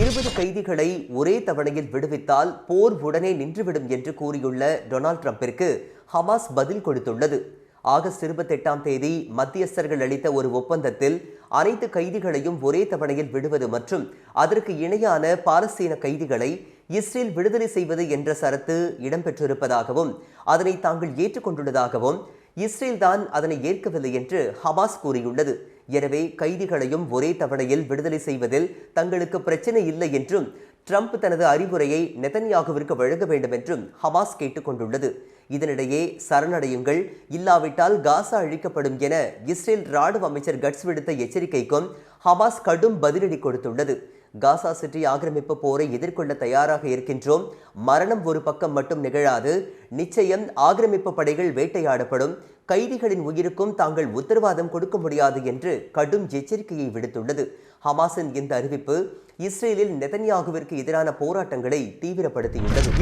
இருபது கைதிகளை ஒரே தவணையில் விடுவித்தால் போர் உடனே நின்றுவிடும் என்று கூறியுள்ள டொனால்ட் ட்ரம்பிற்கு ஹமாஸ் பதில் கொடுத்துள்ளது. ஆகஸ்ட் இருபத்தெட்டாம் தேதி மத்தியஸ்தர்கள் அளித்த ஒரு ஒப்பந்தத்தில் அனைத்து கைதிகளையும் ஒரே தவணையில் விடுவது மற்றும் அதற்கு இணையான பாலஸ்தீன கைதிகளை இஸ்ரேல் விடுதலை செய்வது என்ற சரத்து இடம்பெற்றிருப்பதாகவும் அதனை தாங்கள் ஏற்றுக்கொண்டுள்ளதாகவும் இஸ்ரேல் தான் அதனை ஏற்கவில்லை என்று ஹமாஸ் கூறியுள்ளது. எனவே கைதிகளையும் ஒரே தவணையில் விடுதலை செய்வதில் தங்களுக்கு பிரச்சனை இல்லை என்றும் ட்ரம்ப் தனது அறிவுரையை நெதன்யாகுவிற்கு வழங்க வேண்டும் என்றும் ஹமாஸ் கேட்டுக்கொண்டுள்ளது. இதனிடையே சரணடையுங்கள். இல்லாவிட்டால் காசா அழிக்கப்படும் என இஸ்ரேல் ராணுவ அமைச்சர் கட்ஸ் விடுத்த எச்சரிக்கைக்கும் ஹமாஸ் கடும் பதிலடி கொடுத்துள்ளது. காசா சிட்டி ஆக்கிரமிப்பு போரை எதிர்கொள்ள தயாராக இருக்கின்றோம். மரணம் ஒரு பக்கம் மட்டும் நிகழாது. நிச்சயம் ஆக்கிரமிப்பு படைகள் வேட்டையாடப்படும். கைதிகளின் உயிருக்கும் தாங்கள் உத்தரவாதம் கொடுக்க முடியாது என்று கடும் எச்சரிக்கையை விடுத்துள்ளது. ஹமாஸின் இந்த அறிவிப்பு இஸ்ரேலில் நெதன்யாகுவிற்கு எதிரான போராட்டங்களை தீவிரப்படுத்தியுள்ளது.